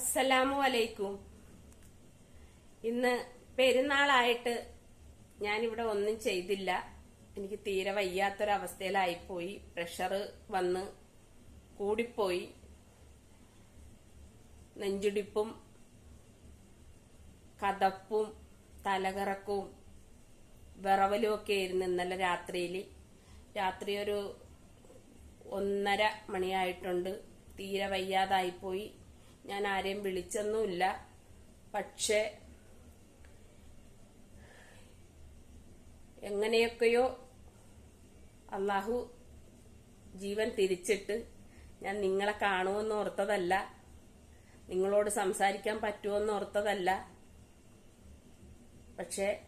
അസ്സലാമു അലൈക്കും. ഇന്ന് പെരുന്നാളായിട്ട് ഞാനിവിടെ ഒന്നും ചെയ്തില്ല. എനിക്ക് തീരെ വയ്യാത്തൊരവസ്ഥയിലായിപ്പോയി. പ്രഷർ വന്ന് കൂടിപ്പോയി. നെഞ്ചിടിപ്പും കതപ്പും തലകറക്കവും വിറവലും ഒക്കെ ആയിരുന്നു ഇന്നലെ രാത്രിയിൽ രാത്രി ഒരു ഒന്നര മണിയായിട്ടുണ്ട്. തീരെ വയ്യാതായിപ്പോയി. ഞാൻ ആരെയും വിളിച്ചൊന്നുമില്ല. പക്ഷേ എങ്ങനെയൊക്കെയോ അള്ളാഹു ജീവൻ തിരിച്ചിട്ട് ഞാൻ നിങ്ങളെ കാണുമെന്ന് ഓർത്തതല്ല. നിങ്ങളോട് സംസാരിക്കാൻ പറ്റുമെന്ന് ഓർത്തതല്ല. പക്ഷേ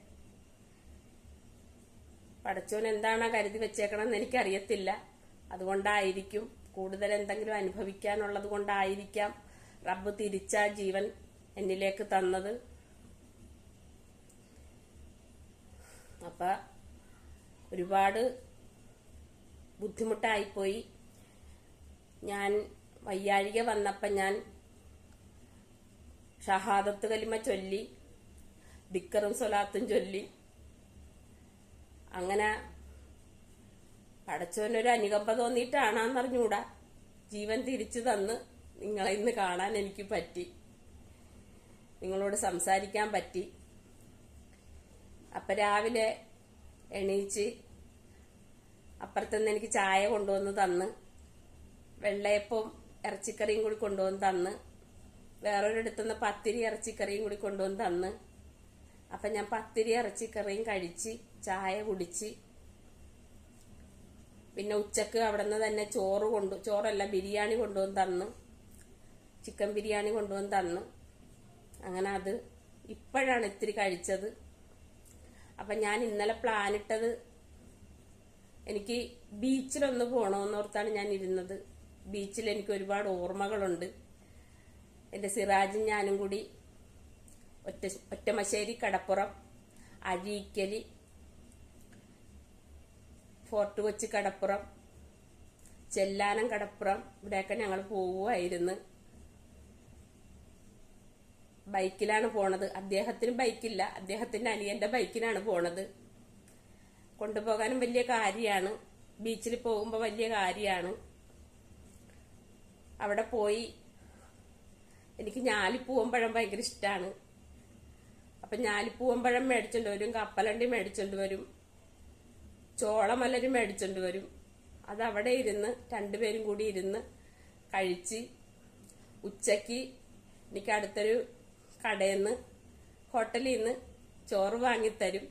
പടച്ചോൻ എന്താണ് കരുതി വെച്ചേക്കണമെന്ന് എനിക്കറിയത്തില്ല. അതുകൊണ്ടായിരിക്കും കൂടുതൽ എന്തെങ്കിലും അനുഭവിക്കാനുള്ളത് കൊണ്ടായിരിക്കാം റബ്ബ് തിരിച്ച ജീവൻ എന്നിലേക്ക് തന്നത്. അപ്പ ഒരുപാട് ബുദ്ധിമുട്ടായിപ്പോയി. ഞാൻ വയ്യാഴിക വന്നപ്പം ഞാൻ ഷഹാദത്ത് കലിമ ചൊല്ലി ദിക്കറും സൊലാത്തും ചൊല്ലി. അങ്ങനെ പടച്ചോനൊരു അനുകമ്പ തോന്നിയിട്ടാണെന്നറിഞ്ഞൂടാ. ജീവൻ തിരിച്ചു തന്ന്. നിങ്ങളെ ഇന്ന് കാണാൻ എനിക്ക് പറ്റി. നിങ്ങളോട് സംസാരിക്കാൻ പറ്റി. അപ്പം രാവിലെ എണീച്ച് അപ്പുറത്തുനിന്ന് എനിക്ക് ചായ കൊണ്ടുവന്ന് തന്ന് വെള്ളയപ്പവും ഇറച്ചിക്കറിയും കൂടി കൊണ്ടുവന്ന് തന്ന് വേറൊരിടത്തുനിന്ന് പത്തിരി ഇറച്ചിക്കറിയും കൂടി കൊണ്ടുവന്ന് തന്ന്. അപ്പം ഞാൻ പത്തിരി ഇറച്ചിക്കറിയും കഴിച്ച് ചായ കുടിച്ച് പിന്നെ ഉച്ചയ്ക്ക് അവിടെ നിന്ന് തന്നെ ചോറ് കൊണ്ടു ചോറല്ല ബിരിയാണി കൊണ്ടുവന്ന് തന്നു. ചിക്കൻ ബിരിയാണി കൊണ്ടുവന്ന് തന്നു. അങ്ങനെ അത് ഇപ്പോഴാണ് ഇത്തിരി കഴിച്ചത്. അപ്പം ഞാൻ ഇന്നലെ പ്ലാൻ ഇട്ടത് എനിക്ക് ബീച്ചിലൊന്ന് പോകണമെന്നോർത്താണ് ഞാൻ ഇരുന്നത്. ബീച്ചിൽ എനിക്ക് ഒരുപാട് ഓർമ്മകളുണ്ട്. എന്റെ സിറാജും ഞാനും കൂടി ഒറ്റ ഒറ്റമശ്ശേരി കടപ്പുറം അഴീക്കലി ഫോർട്ട് കൊച്ചി കടപ്പുറം ചെല്ലാനം കടപ്പുറം ഇവിടെയൊക്കെ ഞങ്ങൾ പോവുമായിരുന്നു. ബൈക്കിലാണ് പോണത്. അദ്ദേഹത്തിന് ബൈക്കില്ല. അദ്ദേഹത്തിന്റെ അനിയന്റെ ബൈക്കിലാണ് പോണത്. കൊണ്ടുപോകാനും വലിയ കാര്യമാണ്. ബീച്ചിൽ പോകുമ്പോൾ വലിയ കാര്യമാണ്. അവിടെ പോയി എനിക്ക് ഞാലിപ്പൂവമ്പഴം ഭയങ്കര ഇഷ്ടമാണ് അപ്പം ഞാലിപ്പൂവമ്പഴം മേടിച്ചോണ്ട് വരും കപ്പലണ്ടി മേടിച്ചോണ്ട് വരും ചോളമലര് മേടിച്ചോണ്ട് വരും. അതവിടെ ഇരുന്ന് രണ്ടുപേരും കൂടി ഇരുന്ന് കഴിച്ച് ഉച്ചയ്ക്ക് എനിക്ക് അടുത്തൊരു കടയിൽ നിന്ന് ഹോട്ടലിൽ നിന്ന് ചോറ് വാങ്ങിത്തരും.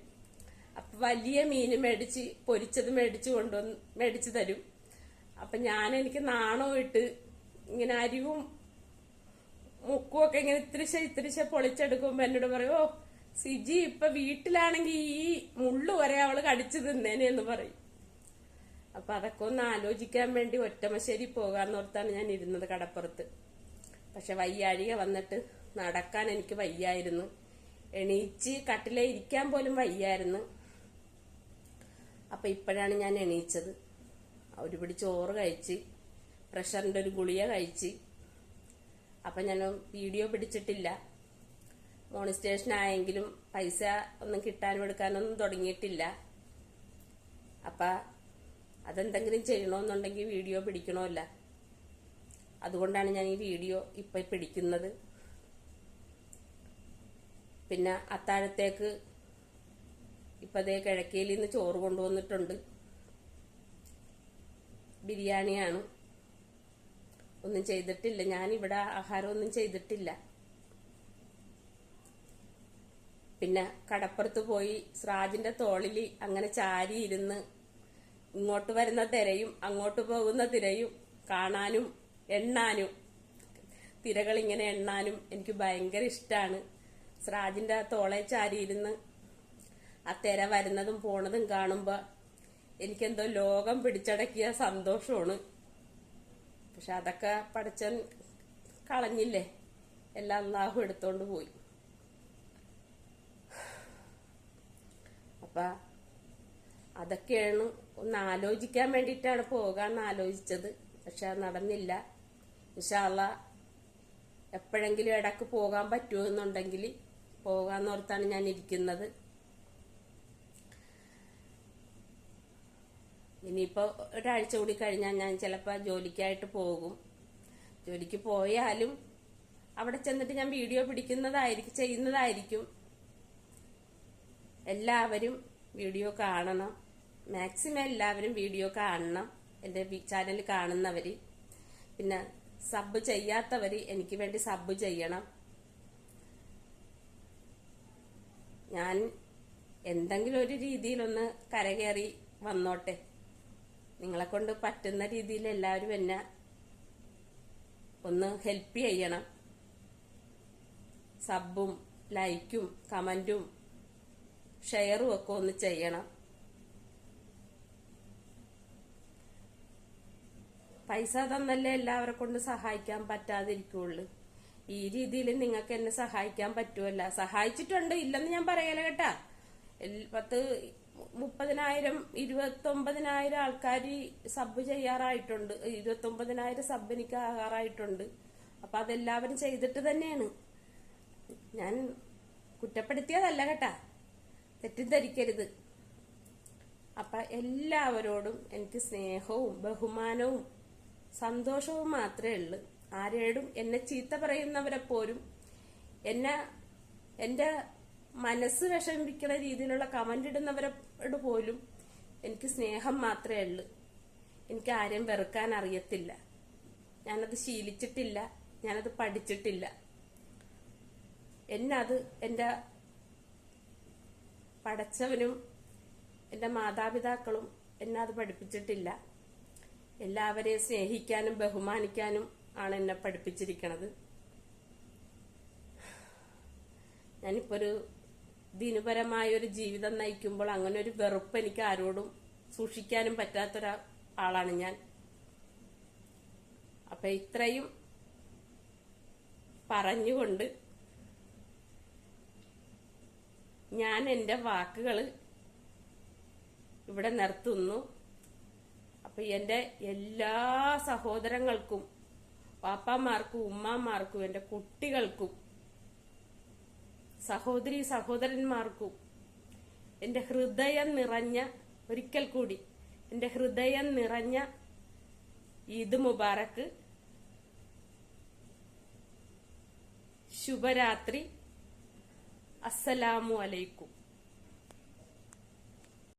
അപ്പം വലിയ മീൻ മേടിച്ച് പൊരിച്ചത് മേടിച്ച് കൊണ്ടുവന്ന് മേടിച്ച് തരും. അപ്പം ഞാൻ എനിക്ക് നാണോ ഇട്ട് ഇങ്ങനെ അരിവും മുക്കും ഒക്കെ ഇങ്ങനെ ഇത്തിരിശ ഇത്തിരിശ പൊളിച്ചെടുക്കുമ്പോൾ എന്നോട് പറയും ഓ സിജി ഇപ്പൊ വീട്ടിലാണെങ്കിൽ ഈ മുള്ളു വരെ അവൾ കടിച്ചു തിന്നേനെ എന്ന് പറയും. അപ്പൊ അതൊക്കെ ഒന്ന് ആലോചിക്കാൻ വേണ്ടി ഒറ്റമശ്ശേരി പോകാന്ന് ഓർത്താണ് ഞാൻ ഇരുന്നത് കടപ്പുറത്ത്. പക്ഷെ വയ്യാഴിക വന്നിട്ട് നടക്കാൻ എനിക്ക് വയ്യായിരുന്നു. എണീച്ച് കട്ടിലെ ഇരിക്കാൻ പോലും വയ്യായിരുന്നു. അപ്പൊ ഇപ്പോഴാണ് ഞാൻ എണീച്ചത്. ഒരു പിടി ചോറ് കഴിച്ച് പ്രഷറിന്റെ ഒരു ഗുളിക കഴിച്ച്. അപ്പൊ ഞാൻ വീഡിയോ പിടിച്ചിട്ടില്ല. മോണിസ്റ്റേഷൻ ആയെങ്കിലും പൈസ ഒന്നും കിട്ടാനും എടുക്കാനൊന്നും തുടങ്ങിയിട്ടില്ല. അപ്പ അതെന്തെങ്കിലും ചെയ്യണമെന്നുണ്ടെങ്കിൽ വീഡിയോ പിടിക്കണമല്ല. അതുകൊണ്ടാണ് ഞാൻ ഈ വീഡിയോ ഇപ്പൊ പിടിക്കുന്നത്. പിന്നെ അത്താഴത്തേക്ക് ഇപ്പതേ കിഴക്കയിൽ നിന്ന് ചോറ് കൊണ്ടുവന്നിട്ടുണ്ട്. ബിരിയാണിയാണ്. ഒന്നും ചെയ്തിട്ടില്ല. ഞാൻ ഇവിടെ ആഹാരം ഒന്നും ചെയ്തിട്ടില്ല. പിന്നെ കടപ്പുറത്ത് പോയി സ്രാജിന്റെ തോളിൽ അങ്ങനെ ചാരി ഇരുന്ന് ഇങ്ങോട്ട് വരുന്ന തിരയും അങ്ങോട്ട് പോകുന്ന തിരയും കാണാനും എണ്ണാനും തിരകൾ ഇങ്ങനെ എണ്ണാനും എനിക്ക് ഭയങ്കര ഇഷ്ടമാണ് സ്രാജിന്റെ തോളെ ചാരിയിരുന്ന് ആ തിര വരുന്നതും പോണതും കാണുമ്പോ എനിക്കെന്തോ ലോകം പിടിച്ചടക്കിയ സന്തോഷമാണ്. പക്ഷെ അതൊക്കെ പഠിച്ചൻ കളഞ്ഞില്ലേ? എല്ലാം അള്ളാഹു എടുത്തോണ്ട് പോയി. അപ്പ അതൊക്കെയാണ് ഒന്ന് ആലോചിക്കാൻ വേണ്ടിയിട്ടാണ് പോകാന്ന് ആലോചിച്ചത്. പക്ഷെ അത് നടന്നില്ല. ഇൻഷാല്ല എപ്പോഴെങ്കിലും ഇടയ്ക്ക് പോകാൻ പറ്റുമെന്നുണ്ടെങ്കിൽ പോകാന്നോർത്താണ് ഞാൻ ഇരിക്കുന്നത് ഇനിയിപ്പോൾ ഒരാഴ്ച കൂടി കഴിഞ്ഞാൽ ഞാൻ ചിലപ്പോൾ ജോലിക്കായിട്ട് പോകും. ജോലിക്ക് പോയാലും അവിടെ ചെന്നിട്ട് ഞാൻ വീഡിയോ പിടിക്കുന്നതായിരിക്കും ചെയ്യുന്നതായിരിക്കും. എല്ലാവരും വീഡിയോ കാണണം. മാക്സിമം എല്ലാവരും വീഡിയോ കാണണം. എന്റെ ചാനൽ കാണുന്നവർ പിന്നെ സബ് ചെയ്യാത്തവർ എനിക്ക് വേണ്ടി സബ് ചെയ്യണം. ഞാൻ എന്തെങ്കിലും ഒരു രീതിയിലൊന്ന് കരകയറി വന്നോട്ടെ. നിങ്ങളെ കൊണ്ട് പറ്റുന്ന രീതിയിൽ എല്ലാവരും എന്നെ ഒന്ന് ഹെൽപ്പ് ചെയ്യണം. സബും ലൈക്കും കമന്റും ഷെയറും ഒക്കെ ഒന്ന് ചെയ്യണം. പൈസ തന്നല്ലേ എല്ലാവരെ കൊണ്ട് സഹായിക്കാൻ പറ്റാതിരിക്കുള്ളൂ. ഈ രീതിയിൽ നിങ്ങൾക്ക് എന്നെ സഹായിക്കാൻ പറ്റുമല്ല. സഹായിച്ചിട്ടുണ്ട് ഇല്ലെന്ന് ഞാൻ പറയല കേട്ടാ. പത്ത് മുപ്പതിനായിരം ഇരുപത്തൊമ്പതിനായിരം ആൾക്കാർ സബ് ചെയ്യാറായിട്ടുണ്ട്. ഇരുപത്തൊമ്പതിനായിരം സബ് എനിക്ക് ആകാറായിട്ടുണ്ട്. അപ്പൊ അതെല്ലാവരും ചെയ്തിട്ട് തന്നെയാണ്. ഞാൻ കുറ്റപ്പെടുത്തിയതല്ല കേട്ടാ. തെറ്റിദ്ധരിക്കരുത്. അപ്പൊ എല്ലാവരോടും എനിക്ക് സ്നേഹവും ബഹുമാനവും സന്തോഷവും മാത്രമേ ഉള്ളൂ. ആരേടും എന്നെ ചീത്ത പറയുന്നവരെ പോലും എന്നെ എന്റെ മനസ്സ് വിഷമിപ്പിക്കുന്ന രീതിയിലുള്ള കമന്റ് ഇടുന്നവരോട് പോലും എനിക്ക് സ്നേഹം മാത്രമേ ഉള്ളൂ. എനിക്ക് ആരെയും വെറുക്കാൻ അറിയത്തില്ല. ഞാനത് ശീലിച്ചിട്ടില്ല. ഞാനത് പഠിച്ചിട്ടില്ല. എന്നെ അത് എന്റെ പഠിച്ചവനും എന്റെ മാതാപിതാക്കളും എന്നെ അത് പഠിപ്പിച്ചിട്ടില്ല. എല്ലാവരെയും സ്നേഹിക്കാനും ബഹുമാനിക്കാനും ആണ് എന്നെ പഠിപ്പിച്ചിരിക്കണത്. ഞാനിപ്പോ ഒരു ദിനപരമായ ഒരു ജീവിതം നയിക്കുമ്പോൾ അങ്ങനെ ഒരു വെറുപ്പ് എനിക്ക് ആരോടും സൂക്ഷിക്കാനും പറ്റാത്തൊരു ആളാണ് ഞാൻ. അപ്പൊ ഇത്രയും പറഞ്ഞുകൊണ്ട് ഞാൻ എന്റെ വാക്കുകൾ ഇവിടെ നിർത്തുന്നു. അപ്പൊ എന്റെ എല്ലാ സഹോദരങ്ങൾക്കും പാപ്പാമാർക്കും ഉമ്മാമാർക്കും എന്റെ കുട്ടികൾക്കും സഹോദരി സഹോദരന്മാർക്കും എന്റെ ഹൃദയം നിറഞ്ഞ ഒരിക്കൽ കൂടി എന്റെ ഹൃദയം നിറഞ്ഞ ഈദ് മുബാറക്ക് ശുഭരാത്രി അസ്സലാമു അലൈക്കും.